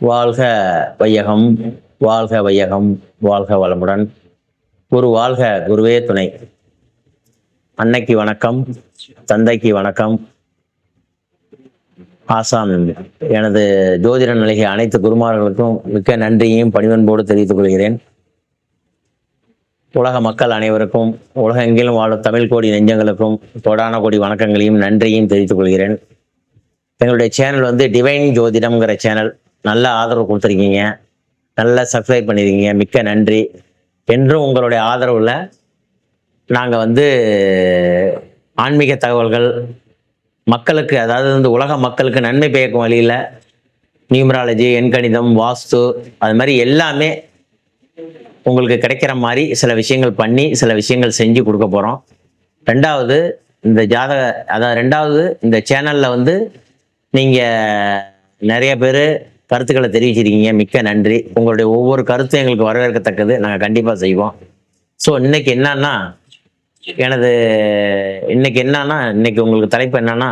வாழ்க வையகம் வாழ்க வையகம் வாழ்க வளமுடன். குரு வாழ்க குருவே துணை. அன்னைக்கு வணக்கம் தந்தைக்கு வணக்கம். ஆசான் எனது ஜோதிட நிலைய அனைத்து குருமார்களுக்கும் மிக்க நன்றியையும் பணிவன்போடு தெரிவித்துக் கொள்கிறேன். உலக மக்கள் அனைவருக்கும் உலகெங்கிலும் வாழும் தமிழ் கோடி நெஞ்சங்களுக்கும் கோடான கோடி வணக்கங்களையும் நன்றியையும் தெரிவித்துக் கொள்கிறேன். எங்களுடைய சேனல் வந்து டிவைன் ஜோதிடம்ங்கிற சேனல். நல்ல ஆதரவு கொடுத்துருக்கீங்க. நல்லா சப்ஸ்கிரைப் பண்ணியிருக்கீங்க மிக்க நன்றி. என்றும் உங்களுடைய ஆதரவில் நாங்கள் வந்து ஆன்மீக தகவல்கள் மக்களுக்கு அதாவது வந்து உலக மக்களுக்கு நன்மை பயக்கும் வழியில் நியூமராலஜி எண்கணிதம் வாஸ்து அது மாதிரி எல்லாமே உங்களுக்கு கிடைக்கிற மாதிரி சில விஷயங்கள் பண்ணி சில விஷயங்கள் செஞ்சு கொடுக்க போகிறோம் ரெண்டாவது இந்த ஜாதக அதாவது ரெண்டாவது இந்த சேனலில் வந்து நீங்கள் நிறைய பேர் கருத்துக்களை தெரிவிச்சிருக்கீங்க. மிக்க நன்றி. உங்களுடைய ஒவ்வொரு கருத்தும் எங்களுக்கு வரவேற்கத்தக்கது. நாங்கள் கண்டிப்பாக செய்வோம். ஸோ இன்னைக்கு என்னன்னா எனது இன்னைக்கு என்னன்னா இன்னைக்கு உங்களுக்கு தலைப்பு என்னன்னா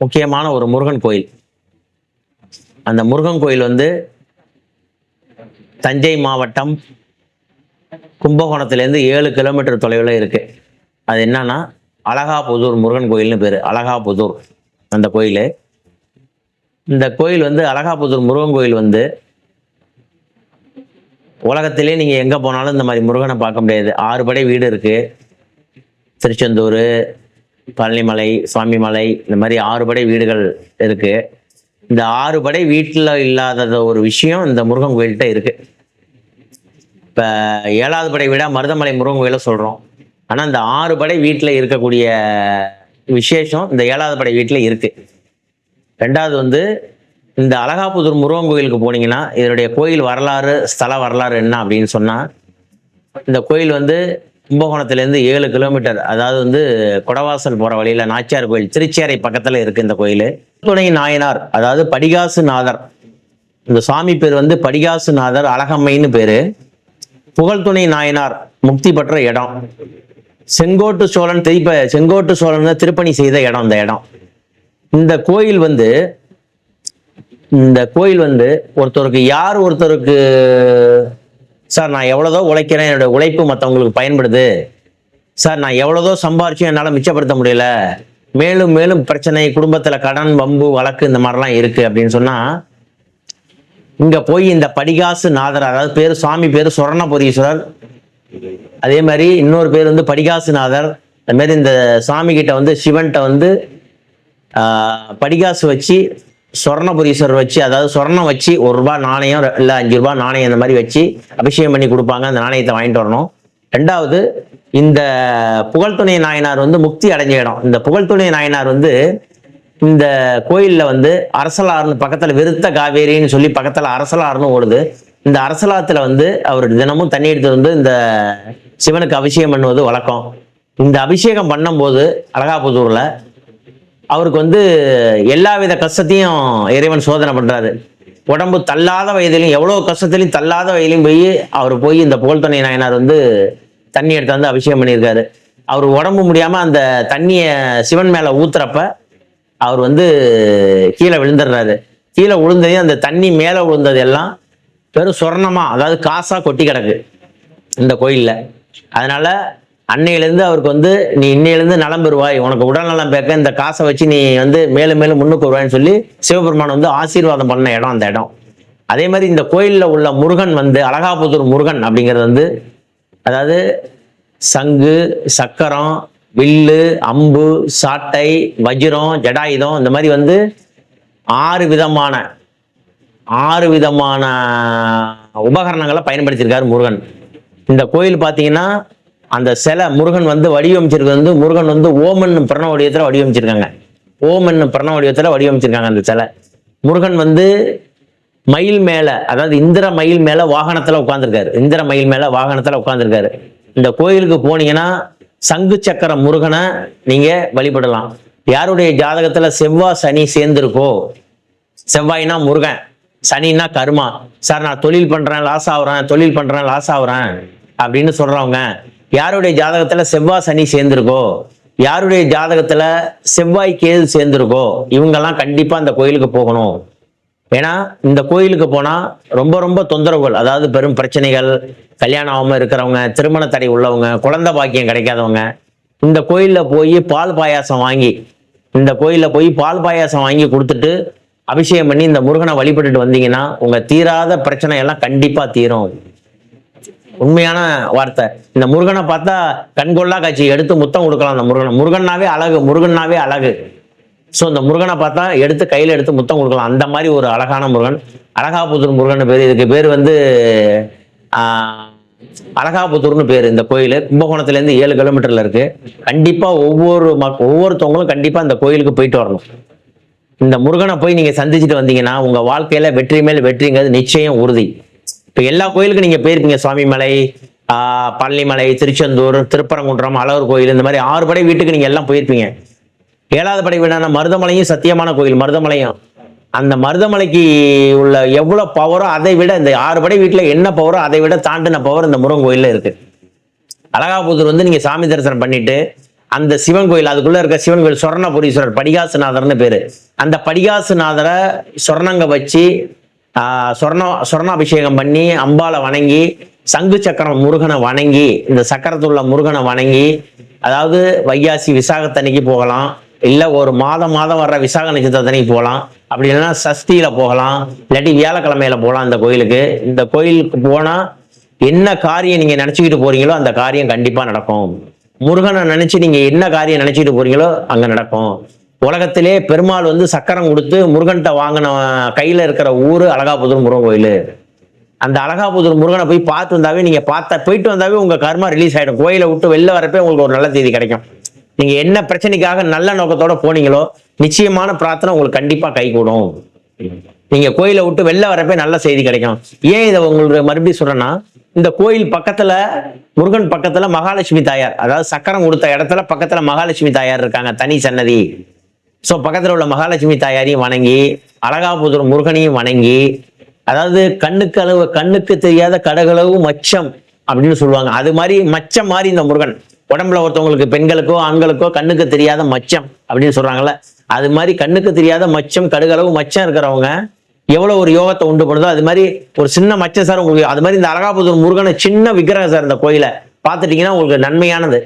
முக்கியமான ஒரு முருகன் கோயில். அந்த முருகன் கோயில் வந்து தஞ்சை மாவட்டம் கும்பகோணத்துலேருந்து ஏழு கிலோமீட்டர் தொலைவில் இருக்கு. அது என்னன்னா அழகாபுதூர் முருகன் கோயில்னு பேர். அழகாபுதூர் அந்த கோயில். இந்த கோயில் வந்து அழகாபுதூர் முருகன் கோயில் வந்து உலகத்திலே நீங்கள் எங்கே போனாலும் இந்த மாதிரி முருகனை பார்க்க முடியாது. ஆறு படை வீடு இருக்கு. திருச்செந்தூர் பழனிமலை சுவாமிமலை இந்த மாதிரி ஆறு படை வீடுகள் இருக்கு. இந்த ஆறு படை வீட்டில் இல்லாத ஒரு விஷயம் இந்த முருகன் கோயில்கிட்ட இருக்கு. இப்போ ஏழாவது படை வீடாக மருதமலை முருகன் கோயிலை சொல்கிறோம் ஆனால் இந்த ஆறு படை வீட்டில் இருக்கக்கூடிய விசேஷம் இந்த ஏழாவது படை வீட்டில் இருக்குது ரெண்டாவது வந்து இந்த அழகாபுதூர் முருகன் கோயிலுக்கு போனீங்கன்னா இதனுடைய கோயில் வரலாறு ஸ்தல வரலாறு என்ன அப்படின்னு சொன்னால் இந்த கோயில் வந்து கும்பகோணத்துலேருந்து ஏழு கிலோமீட்டர் அதாவது வந்து கொடவாசல் போகிற வழியில் நாச்சியார் கோயில் திருச்சேரை பக்கத்தில் இருக்குது இந்த கோயில். துணை நாயனார் அதாவது படிகாசு நாதர் இந்த சாமி பேர் வந்து படிகாசு நாதர் அழகம்மைன்னு பேர். புகழ்துணை நாயனார் முக்தி பெற்ற இடம். செங்கோட்டு சோழன் திருப்ப செங்கோட்டு சோழன் திருப்பணி செய்த இடம் இந்த இடம். இந்த கோயில் வந்து இந்த கோயில் வந்து ஒருத்தருக்கு யார் ஒருத்தருக்கு சார் நான் எவ்வளோதோ உழைக்கிறேன் என்னோட உழைப்பு மற்றவங்களுக்கு பயன்படுது. சார் நான் எவ்வளோதோ சம்பாரிச்சும் என்னால் மிச்சப்படுத்த முடியல. மேலும் மேலும் பிரச்சனை குடும்பத்தில் கடன் வம்பு வழக்கு இந்த மாதிரிலாம் இருக்குது அப்படின்னு சொன்னால் இங்கே போய் இந்த படிகாசு நாதர் அதாவது பேர் சுவாமி பேர் சொரணபுரீஸ்வரர் அதே மாதிரி இன்னொரு பேர் வந்து படிகாசுநாதர் அது மாதிரி இந்த சாமி கிட்ட வந்து சிவன்கிட்ட வந்து படிகாசு வச்சு சொர்ணபுரீஸ்வரர் வச்சு அதாவது சொர்ணம் வச்சு ஒரு ரூபா நாணயம் இல்லை அஞ்சு ரூபா நாணயம் இந்த மாதிரி வச்சு அபிஷேகம் பண்ணி கொடுப்பாங்க. அந்த நாணயத்தை வாங்கிட்டு வரணும். ரெண்டாவது இந்த புகழ்துணை நாயனார் வந்து முக்தி அடைஞ்ச இடம். இந்த புகழ்துணை நாயனார் வந்து இந்த கோயிலில் வந்து அரசலாறுனு பக்கத்தில் விருத்த காவேரின்னு சொல்லி பக்கத்தில் அரசலாறுன்னு ஓடுது. இந்த அரசலாத்துல வந்து அவர் தினமும் தண்ணி எடுத்து வந்து இந்த சிவனுக்கு அபிஷேகம் பண்ணுவது வழக்கம். இந்த அபிஷேகம் பண்ணும்போது அழகாபுதூரில் அவருக்கு வந்து எல்லா வித கஷ்டத்தையும் இறைவன் சோதனை பண்ணுறாரு உடம்பு தள்ளாத வயதிலையும் எவ்வளோ கஷ்டத்துலையும் தள்ளாத வயதிலையும் போய் அவர் போய் இந்த புகழ்துணை நாயனார் வந்து தண்ணி எடுத்து வந்து அபிஷேகம் பண்ணியிருக்காரு. அவர் உடம்பு முடியாமல் அந்த தண்ணியை சிவன் மேலே ஊத்துறப்ப அவர் வந்து கீழே விழுந்துடுறாரு. கீழே விழுந்ததையும் அந்த தண்ணி மேலே விழுந்தது எல்லாம் பெரும் சொர்ணமாக அதாவது காசாக கொட்டி கிடக்கு இந்த கோயிலில். அதனால அன்னையிலேருந்து அவருக்கு வந்து நீ இன்னையிலேருந்து நலம் பெறுவாய். உனக்கு உடல் நலம் பேக்க இந்த காசை வச்சு நீ வந்து மேலும் மேலும் முன்னுக்கு வருவாய்னு சொல்லி சிவபெருமான் வந்து ஆசீர்வாதம் பண்ண இடம் அந்த இடம். அதே மாதிரி இந்த கோயிலில் உள்ள முருகன் வந்து அழகாபுத்தூர் முருகன் அப்படிங்கிறது வந்து அதாவது சங்கு சக்கரம் வில்லு அம்பு சாட்டை வஜ்ரம் ஜடாயுதம் இந்த மாதிரி வந்து ஆறு விதமான ஆறு விதமான உபகரணங்களை பயன்படுத்தியிருக்காரு முருகன். இந்த கோயில் பார்த்தீங்கன்னா அந்த சிலை முருகன் வந்து வடிவமைச்சிருக்கிறது வந்து முருகன் வந்து ஓமன் பிரண வடிவத்தில் வடிவமைச்சிருக்காங்க. ஓமன் பிரண வடிவத்தில் வடிவமைச்சிருக்காங்க அந்த சிலை. முருகன் வந்து மயில் மேலே அதாவது இந்திர மயில் மேலே வாகனத்தில் உட்காந்துருக்காரு இந்திர மயில் மேலே வாகனத்தில் உட்காந்துருக்காரு இந்த கோயிலுக்கு போனீங்கன்னா சங்கு சக்கர முருகனை நீங்கள் வழிபடலாம். யாருடைய ஜாதகத்தில் செவ்வாய் சனி சேர்ந்துருக்கோ செவ்வாய்னா முருகன் சனின்னா கருமா. சார் நான் தொழில் பண்ணுறேன் லாஸ் ஆகுறேன் தொழில் பண்ணுறேன் லாஸ் ஆகுறேன் அப்படின்னு சொல்கிறவங்க யாருடைய ஜாதகத்துல செவ்வாய் சனி சேர்ந்திருக்கோ? யாருடைய ஜாதகத்துல செவ்வாய் கேது சேர்ந்திருக்கோ? இவங்கெல்லாம் கண்டிப்பா அந்த கோயிலுக்கு போகணும். ஏன்னா இந்த கோயிலுக்கு போனா ரொம்ப ரொம்ப தொந்தரவுகள். அதாவது பெரும் பிரச்சனைகள் கல்யாணம் ஆகாம இருக்கிறவங்க திருமண தடை உள்ளவங்க குழந்தை பாக்கியம் கிடைக்காதவங்க. இந்த கோயிலில் போய் பால் பாயாசம் வாங்கி இந்த கோயிலில் போய் பால் பாயாசம் வாங்கி கொடுத்துட்டு அபிஷேகம் பண்ணி இந்த முருகனை வழிபட்டுட்டு வந்தீங்கன்னா உங்கள் தீராத பிரச்சனை எல்லாம் தீரும். உண்மையான வார்த்தை. இந்த முருகனை பார்த்தா கண்கொள்ளா காட்சி எடுத்து முத்தம் கொடுக்கலாம் அந்த முருகனை. முருகன்னாவே அழகு முருகன்னாவே அழகு. ஸோ இந்த முருகனை பார்த்தா எடுத்து கையில் எடுத்து முத்தம் கொடுக்கலாம். அந்த மாதிரி ஒரு அழகான முருகன். அழகாபுத்தூர் முருகன் பேர். இதுக்கு பேர் வந்து அழகாபுத்தூர்னு பேர் இந்த கோயில். கும்பகோணத்துலேருந்து ஏழு கிலோமீட்டரில் இருக்கு. கண்டிப்பாக ஒவ்வொரு மக் ஒவ்வொருத்தவங்களும் கண்டிப்பாக அந்த கோயிலுக்கு போயிட்டு வரணும். இந்த முருகனை போய் நீங்கள் சந்திச்சுட்டு வந்தீங்கன்னா உங்கள் வாழ்க்கையில் வெற்றி மேல் வெற்றிங்கிறது நிச்சயம் உறுதி. இப்போ எல்லா கோயிலுக்கும் நீங்கள் போயிருப்பீங்க. சுவாமிமலை ஆஹ் பழனிமலை திருச்செந்தூர் திருப்பரங்குன்றம் அழகர் கோயில் இந்த மாதிரி ஆறு படை வீட்டுக்கு நீங்கள் எல்லாம் போயிருப்பீங்க. ஏழாவது படை வீடான மருதமலையும் சத்தியமான கோயில் மருதமலையும். அந்த மருதமலைக்கு உள்ள எவ்வளோ பவரோ அதை விட இந்த ஆறு படை வீட்டில் என்ன பவரோ அதை விட தாண்டின பவர் இந்த முருகன் கோயிலில் இருக்குது அழகாபுத்தூர் வந்து நீங்கள் சாமி தரிசனம் பண்ணிட்டு அந்த சிவன் கோயில் அதுக்குள்ளே இருக்க சிவன் கோயில் சொர்ணபுரீஸ்வரர் படிகாசுநாதர்னு பேர். அந்த படிகாசுநாதரை சொர்ணங்க வச்சு சொர்ண சொர்ணாபிஷேகம் பண்ணி அம்பாளை வணங்கி சங்கு சக்கரம் முருகனை வணங்கி இந்த சக்கரத்துள்ள முருகனை வணங்கி அதாவது வைகாசி விசாகத்தன்னைக்கு போகலாம் இல்லை ஒரு மாதம் மாதம் வர்ற விசாக நட்சத்திரத்தனைக்கு போகலாம் அப்படி இல்லைன்னா சஷ்டியில் போகலாம் இல்லாட்டி வியாழக்கிழமையில போகலாம் இந்த கோயிலுக்கு. இந்த கோயிலுக்கு போனால் என்ன காரியம் நீங்கள் நினச்சிக்கிட்டு போறீங்களோ அந்த காரியம் கண்டிப்பாக நடக்கும். முருகனை நினச்சி நீங்கள் என்ன காரியம் நினச்சிக்கிட்டு போறீங்களோ அங்கே நடக்கும். உலகத்திலே பெருமாள் வந்து சக்கரம் கொடுத்து முருகன்கிட்ட வாங்கின கையில் இருக்கிற ஊர் அழகாபுதூர் முருகன் கோயில். அந்த அழகாபுதூர் முருகனை போய் பார்த்து வந்தாவே நீங்கள் பார்த்த போயிட்டு வந்தாவே உங்கள் கர்மா ரிலீஸ் ஆகிடும் கோயிலை விட்டு வெளில வரப்பே உங்களுக்கு ஒரு நல்ல செய்தி கிடைக்கும். நீங்கள் என்ன பிரச்சனைக்காக நல்ல நோக்கத்தோட போனீங்களோ நிச்சயமான பிரார்த்தனை உங்களுக்கு கண்டிப்பாக கை கூடும் நீங்கள் கோயிலை விட்டு வெளில வரப்பே நல்ல செய்தி கிடைக்கும். ஏன் இதை உங்களுக்கு மறுபடியும் சொல்கிறேன்னா இந்த கோயில் பக்கத்தில் முருகன் பக்கத்தில் மகாலட்சுமி தாயார் அதாவது சக்கரம் கொடுத்த இடத்துல பக்கத்தில் மகாலட்சுமி தாயார் இருக்காங்க தனி சன்னதி. ஸோ பக்கத்தில் உள்ள மகாலட்சுமி தாயாரையும் வணங்கி அழகாபுதூர் முருகனையும் வணங்கி அதாவது கண்ணுக்கு அளவு கண்ணுக்கு தெரியாத கடகளவு மச்சம் அப்படின்னு சொல்லுவாங்க. அது மாதிரி மச்சம் மாதிரி இந்த முருகன். உடம்புல ஒருத்தவங்களுக்கு பெண்களுக்கோ ஆண்களுக்கோ கண்ணுக்கு தெரியாத மச்சம் அப்படின்னு சொல்றாங்கல்ல. அது மாதிரி கண்ணுக்கு தெரியாத மச்சம் கடுகளவு மச்சம் இருக்கிறவங்க எவ்வளோ ஒரு யோகத்தை உண்டு பண்ணுதோ அது மாதிரி ஒரு சின்ன மச்சம் சார் உங்களுக்கு அது மாதிரி இந்த அழகாபுதூர் முருகனை சின்ன விக்கிரகம் சார் இந்த கோயிலை பார்த்துட்டீங்கன்னா உங்களுக்கு நன்மையானது.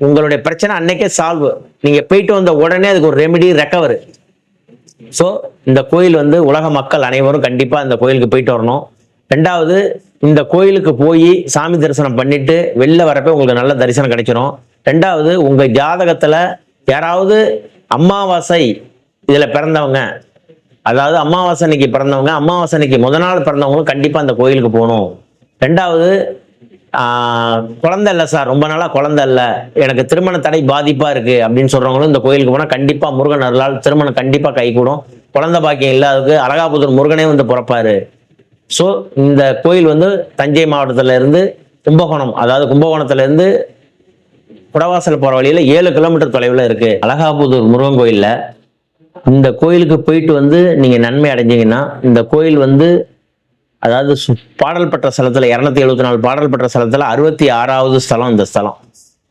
உங்களுடைய பிரச்சனை அன்னைக்கே சால்வ் நீங்க போயிட்டு வந்த உடனே அதுக்கு ஒரு ரெமெடி ரெக்கவர் ஸோ இந்த கோயில் வந்து உலக மக்கள் அனைவரும் கண்டிப்பா இந்த கோயிலுக்கு போயிட்டு வரணும். ரெண்டாவது இந்த கோயிலுக்கு போய் சாமி தரிசனம் பண்ணிட்டு வெளில வரப்ப உங்களுக்கு நல்ல தரிசனம் கிடைச்சிடும் ரெண்டாவது உங்க ஜாதகத்துல யாராவது அமாவாசை இதுல பிறந்தவங்க அதாவது அமாவாசை அன்னைக்கு பிறந்தவங்க அமாவாசை அன்னைக்கு முத நாள் பிறந்தவங்களும் கண்டிப்பா அந்த கோயிலுக்கு போகணும். ரெண்டாவது குழந்தை இல்லை சார். ரொம்ப நாளாக குழந்தை இல்லை. எனக்கு திருமண தடை பாதிப்பாக இருக்குது அப்படின்னு சொல்கிறவங்களும் இந்த கோயிலுக்கு போனால் கண்டிப்பாக முருகன் அருளால் திருமணம் கண்டிப்பாக கைகூடும். குழந்தை பாக்கியம் இல்லாததுக்கு அழகாபுதூர் முருகனே வந்து பிறப்பாரு. ஸோ இந்த கோயில் வந்து தஞ்சை மாவட்டத்தில் இருந்து கும்பகோணம் அதாவது கும்பகோணத்துலேருந்து குடவாசல் போகிற வழியில் ஏழு கிலோமீட்டர் தொலைவில் இருக்குது அழகாபுதூர் முருகன் கோயிலில் இந்த கோயிலுக்கு போயிட்டு வந்து நீங்கள் நன்மை அடைஞ்சிங்கன்னா இந்த கோயில் வந்து அதாவது சு- பாடல் பெற்ற ஸ்தலத்தில் இரநூத்தி எழுபத்தி நாலு பாடல் பெற்ற ஸ்தலத்தில் அறுபத்தி ஆறாவது ஸ்தலம் இந்த ஸ்தலம்.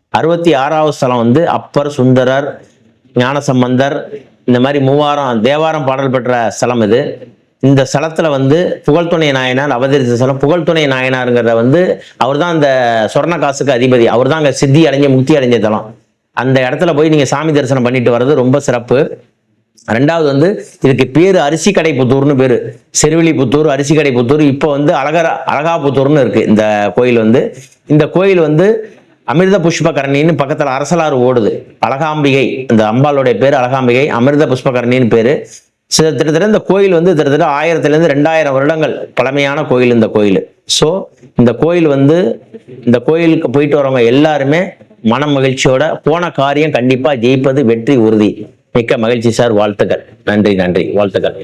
அறுபத்தி ஆறாவது ஸ்தலம் வந்து அப்பர் சுந்தரர் ஞானசம்பந்தர் இந்த மாதிரி மூவாரம் தேவாரம் பாடல் பெற்ற ஸ்தலம் இது. இந்த ஸ்தலத்தில் வந்து புகழ்துணை நாயனார் அவதரித்த ஸ்தலம். புகழ்துணை நாயனாருங்கிறத வந்து அவர் தான் அந்த சொர்ண காசுக்கு அதிபதி. அவர் தான் அங்கே சித்தி அடைஞ்ச முக்தி அடைஞ்ச தலம். அந்த இடத்துல போய் நீங்கள் சாமி தரிசனம் பண்ணிட்டு வர்றது ரொம்ப சிறப்பு. ரெண்டாவது வந்து இதுக்கு பேர் அரிசி கடை புத்தூர்னு பேர். செருவிலிபுத்தூர் அரிசி கடை புத்தூர் இப்போ வந்து அழகர அழகாபுத்தூர்னு இருக்கு இந்த கோயில் வந்து. இந்த கோயில் வந்து அமிர்த புஷ்பகரணின்னு பக்கத்தில் அரசலாறு ஓடுது. அழகாம்பிகை இந்த அம்பாளுடைய பேர் அழகாம்பிகை அமிர்த புஷ்பகரணின்னு பேரு. சில கிட்டத்தட்ட இந்த கோயில் வந்து கிட்டத்தட்ட ஆயிரத்துலேருந்து ரெண்டாயிரம் வருடங்கள் பழமையான கோயில் இந்த கோயில். ஸோ இந்த கோயில் வந்து இந்த கோயிலுக்கு போயிட்டு வரவங்க எல்லாருமே மன மகிழ்ச்சியோட போன காரியம் கண்டிப்பாக ஜெயிப்பது வெற்றி உறுதி. மிக்க மகிழ்ச்சி சார் வாழ்த்துக்கள். நன்றி நன்றி. வாழ்த்துக்கள்.